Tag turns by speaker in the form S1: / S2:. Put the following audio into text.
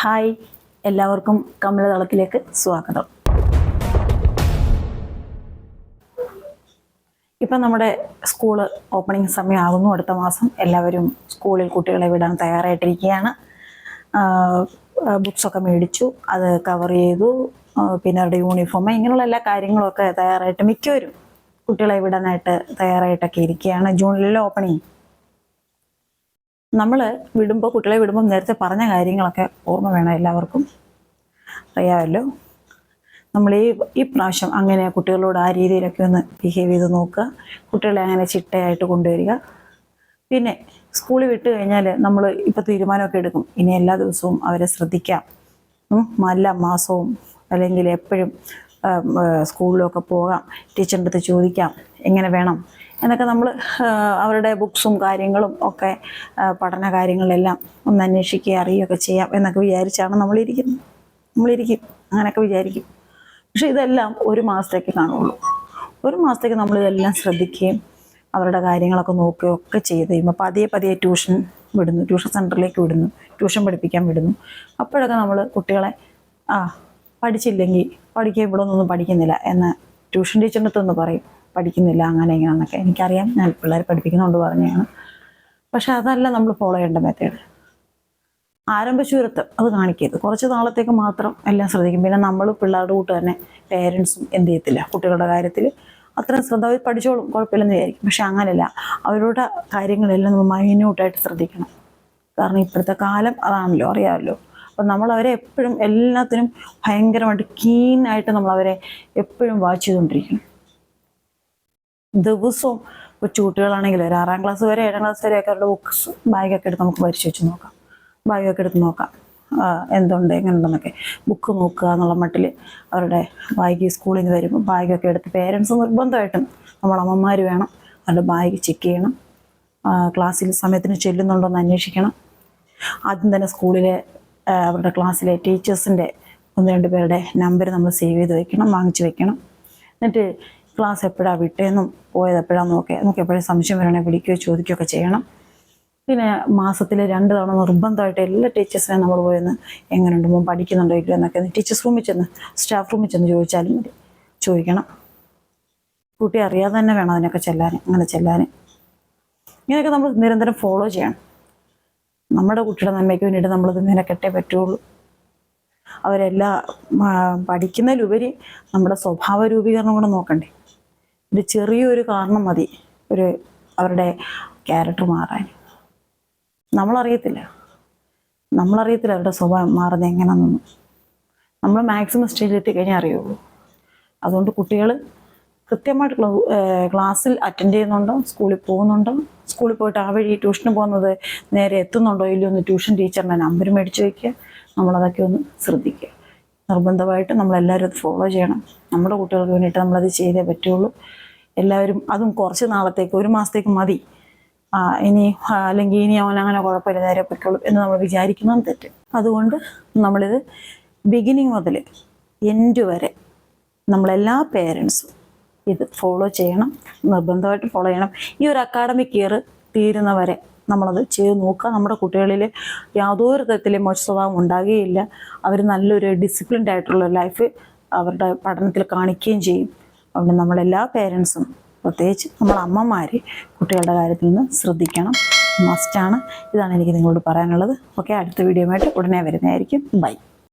S1: Hi എല്ലാവർക്കും കമലതളത്തിലേക്ക് സ്വാഗതം. ഇപ്പം നമ്മുടെ സ്കൂൾ ഓപ്പണിംഗ് സമയമാകുന്നു അടുത്ത മാസം എല്ലാവരും സ്കൂളിൽ കുട്ടികളെ വിടാൻ തയ്യാറായിട്ടിരിക്കുകയാണ്. ബുക്സൊക്കെ മേടിച്ചു അത് കവർ ചെയ്തു പിന്നെ അവരുടെ യൂണിഫോം ഇങ്ങനെയുള്ള എല്ലാ കാര്യങ്ങളൊക്കെ തയ്യാറായിട്ട് മിക്കവരും കുട്ടികളെ വിടാനായിട്ട് തയ്യാറായിട്ടൊക്കെ ഇരിക്കുകയാണ്. ജൂണിലെ ഓപ്പണിംഗ് നമ്മൾ വിടുമ്പോൾ കുട്ടികളെ വിടുമ്പോൾ നേരത്തെ പറഞ്ഞ കാര്യങ്ങളൊക്കെ ഓർമ്മ വേണം എല്ലാവർക്കും. അറിയാമല്ലോ? നമ്മൾ ഈ ഈ പ്രാവശ്യം അങ്ങനെ കുട്ടികളോട് ആ രീതിയിലൊക്കെ ഒന്ന് ബിഹേവ് ചെയ്ത് നോക്കുക. കുട്ടികളെ അങ്ങനെ ചിട്ടയായിട്ട് കൊണ്ടുവരിക. പിന്നെ സ്കൂളിൽ വിട്ട് കഴിഞ്ഞാൽ നമ്മൾ ഇപ്പോൾ തീരുമാനമൊക്കെ എടുക്കും. ഇനി എല്ലാ ദിവസവും അവരെ ശ്രദ്ധിക്കാം. എല്ലാ മാസവും അല്ലെങ്കിൽ എപ്പോഴും സ്കൂളിലൊക്കെ പോകാം. ടീച്ചറിന്റെ അടുത്ത് ചോദിക്കാം. എങ്ങനെ വേണം? എന്നൊക്കെ നമ്മൾ അവരുടെ ബുക്സും കാര്യങ്ങളും ഒക്കെ പഠന കാര്യങ്ങളെല്ലാം ഒന്ന് അന്വേഷിക്കുക അറിയുകയൊക്കെ ചെയ്യാം എന്നൊക്കെ വിചാരിച്ചാണ് നമ്മളിരിക്കുന്നത്. നമ്മളിരിക്കും അങ്ങനെയൊക്കെ വിചാരിക്കും. പക്ഷെ ഇതെല്ലാം ഒരു മാസത്തേക്ക് കാണുള്ളൂ. ഒരു മാസത്തേക്ക് നമ്മൾ ഇതെല്ലാം ശ്രദ്ധിക്കുകയും അവരുടെ കാര്യങ്ങളൊക്കെ നോക്കുകയും ഒക്കെ ചെയ്ത് കഴിയുമ്പോൾ പതിയെ പതിയെ ട്യൂഷൻ വിടുന്നു ട്യൂഷൻ സെന്ററിലേക്ക് വിടുന്നു ട്യൂഷൻ പഠിപ്പിക്കാൻ വിടുന്നു. അപ്പോഴൊക്കെ നമ്മൾ കുട്ടികളെ ആ പഠിച്ചില്ലെങ്കിൽ പഠിക്കുക ഇവിടെ ഒന്നും പഠിക്കുന്നില്ല എന്ന് ട്യൂഷൻ ടീച്ചറിന്റെ അടുത്തൊന്ന് പറയും. പഠിക്കുന്നില്ല അങ്ങനെ ഇങ്ങനെയെന്നൊക്കെ എനിക്കറിയാം ഞാൻ പിള്ളേരെ പഠിപ്പിക്കുന്നുണ്ട് പറഞ്ഞാണ്. പക്ഷെ അതല്ല നമ്മൾ ഫോളോ ചെയ്യേണ്ട മെത്തേഡ് ആരംഭശൂരത്വം അത് കാണിക്കരുത്. കുറച്ച് നാളത്തേക്ക് മാത്രം എല്ലാം ശ്രദ്ധിക്കും. പിന്നെ നമ്മൾ പിള്ളേരുടെ കൂട്ട് തന്നെ പേരൻസും എന്ത് ചെയ്യത്തില്ല. കുട്ടികളുടെ കാര്യത്തിൽ അത്രയും ശ്രദ്ധ അവർ പഠിച്ചോളും കുഴപ്പമില്ലെന്ന് വിചാരിക്കും. പക്ഷെ അങ്ങനെയല്ല. അവരുടെ കാര്യങ്ങളെല്ലാം നമ്മൾ മൈന്യൂട്ടായിട്ട് ശ്രദ്ധിക്കണം. കാരണം ഇപ്പോഴത്തെ കാലം അതാണല്ലോ അറിയാമല്ലോ. അപ്പം നമ്മൾ അവരെ എപ്പോഴും എല്ലാത്തിനും ഭയങ്കരമായിട്ട് കീനായിട്ട് നമ്മൾ അവരെ എപ്പോഴും വാച്ച് ചെയ്തുകൊണ്ടിരിക്കണം. ദിവസവും കൊച്ചുകുട്ടികളാണെങ്കിൽ ഒരു ആറാം ക്ലാസ് വരെ ഏഴാം ക്ലാസ് വരെയൊക്കെ അവരുടെ ബുക്സ് ബാഗൊക്കെ എടുത്ത് നമുക്ക് പരിശോധിച്ച് നോക്കാം. ബാഗൊക്കെ എടുത്ത് നോക്കാം. എന്തുണ്ട് എങ്ങനെയുണ്ടെന്നൊക്കെ. ബുക്ക് നോക്കുക എന്നുള്ള മട്ടിൽ അവരുടെ ബാഗ് സ്കൂളിൽ നിന്ന് വരുമ്പോൾ ബാഗൊക്കെ എടുത്ത് പേരൻസ് നിർബന്ധമായിട്ടും നമ്മൾ അമ്മമാർ വേണം. അവരുടെ ബാഗ് ചെക്ക് ചെയ്യണം. ക്ലാസ്സിൽ സമയത്തിന് ചെല്ലുന്നുണ്ടോ എന്ന് അന്വേഷിക്കണം. ആദ്യം തന്നെ സ്കൂളിലെ അവരുടെ ക്ലാസ്സിലെ ടീച്ചേഴ്സിന്റെ ഒന്ന് രണ്ട് പേരുടെ നമ്പർ നമ്മൾ സേവ് ചെയ്ത് വെക്കണം വാങ്ങിച്ച് വെക്കണം. എന്നിട്ട് ക്ലാസ് എപ്പോഴാണ് വിട്ടേന്നും പോയത് എപ്പോഴാണെന്ന് നോക്കുക നമുക്ക് എപ്പോഴും സംശയം വരണേ വിളിക്കുകയോ ചോദിക്കുകയൊക്കെ ചെയ്യണം. പിന്നെ മാസത്തിൽ രണ്ട് തവണ നിർബന്ധമായിട്ട് എല്ലാ ടീച്ചേഴ്സിനെ നമ്മൾ പോയെന്ന് എങ്ങനെയുണ്ട് മോൻ പഠിക്കുന്നുണ്ടോ ഇല്ലയോ എന്നൊക്കെ ടീച്ചേഴ്സ് റൂമിൽ ചെന്ന് സ്റ്റാഫ് റൂമിൽ ചെന്ന് ചോദിച്ചാലും മതി. ചോദിക്കണം. കുട്ടി അറിയാതെ തന്നെ വേണം അതിനൊക്കെ ചെല്ലാൻ അങ്ങനെ ചെല്ലാൻ ഇങ്ങനെയൊക്കെ നമ്മൾ നിരന്തരം ഫോളോ ചെയ്യണം. നമ്മുടെ കുട്ടിയുടെ നന്മയ്ക്ക് വേണ്ടിയിട്ട് നമ്മളിത് മെനക്കെട്ടേ പറ്റുള്ളൂ. അവരെല്ലാം പഠിക്കുന്നതിലുപരി നമ്മുടെ സ്വഭാവ രൂപീകരണം കൂടെ നോക്കണ്ടേ. ഒരു ചെറിയൊരു കാരണം മതി. ഒരു അവരുടെ ക്യാരക്ടർ മാറാൻ. നമ്മളറിയത്തില്ല. നമ്മളറിയത്തില്ല അവരുടെ സ്വഭാവം മാറുന്നത് എങ്ങനെയാണെന്നൊന്നും നമ്മൾ മാക്സിമം സ്റ്റേജിൽ എത്തിക്കഴിഞ്ഞാൽ അറിയുള്ളൂ. അതുകൊണ്ട് കുട്ടികൾ കൃത്യമായിട്ട് ക്ലാസ്സിൽ അറ്റൻഡ് ചെയ്യുന്നുണ്ടോ? സ്കൂളിൽ പോകുന്നുണ്ടോ? സ്കൂളിൽ പോയിട്ട് ആ വഴി ട്യൂഷന് പോകുന്നത് നേരെ എത്തുന്നുണ്ടോ? ഇല്ലയോ ഒന്ന് ട്യൂഷൻ ടീച്ചറിന്റെ നമ്പർ മേടിച്ച് വയ്ക്കുക നമ്മളതൊക്കെ ഒന്ന് ശ്രദ്ധിക്കുക. നിർബന്ധമായിട്ട് നമ്മളെല്ലാവരും അത് ഫോളോ ചെയ്യണം. നമ്മുടെ കുട്ടികൾക്ക് വേണ്ടിയിട്ട് നമ്മളത് ചെയ്തേ പറ്റുള്ളൂ. എല്ലാവരും അതും കുറച്ച് നാളത്തേക്ക് ഒരു മാസത്തേക്ക് മതി. ഇനി അല്ലെങ്കിൽ ഇനി അവൻ അങ്ങനെ കുഴപ്പമില്ല നേരെ പൊയ്ക്കോളും എന്ന് നമ്മൾ വിചാരിക്കുന്നതും തെറ്റ്. അതുകൊണ്ട് നമ്മളിത് ബിഗിനിങ് മുതൽ എൻഡ് വരെ നമ്മളെല്ലാ പേരൻസും ഇത് ഫോളോ ചെയ്യണം. നിർബന്ധമായിട്ട് ഫോളോ ചെയ്യണം. ഈ ഒരു അക്കാഡമിക് ഇയർ തീരുന്നവരെ നമ്മളത് ചെയ്ത് നോക്കുക. നമ്മുടെ കുട്ടികളിൽ യാതൊരു തരത്തിലും മോശ സ്വഭാവം ഉണ്ടാകുകയില്ല. അവർ നല്ലൊരു ഡിസിപ്ലിൻഡ് ആയിട്ടുള്ള ലൈഫ് അവരുടെ പഠനത്തിൽ കാണിക്കുകയും ചെയ്യും. അതുകൊണ്ട് നമ്മളെല്ലാ പേരൻസും പ്രത്യേകിച്ച് നമ്മൾ അമ്മമാർ കുട്ടികളുടെ കാര്യത്തിൽ നിന്ന് ശ്രദ്ധിക്കണം. മസ്റ്റാണ് ഇതാണ് എനിക്ക് നിങ്ങളോട് പറയാനുള്ളത്. ഓക്കെ അടുത്ത വീഡിയോയുമായിട്ട് ഉടനെ വരുന്നതായിരിക്കും. ബൈ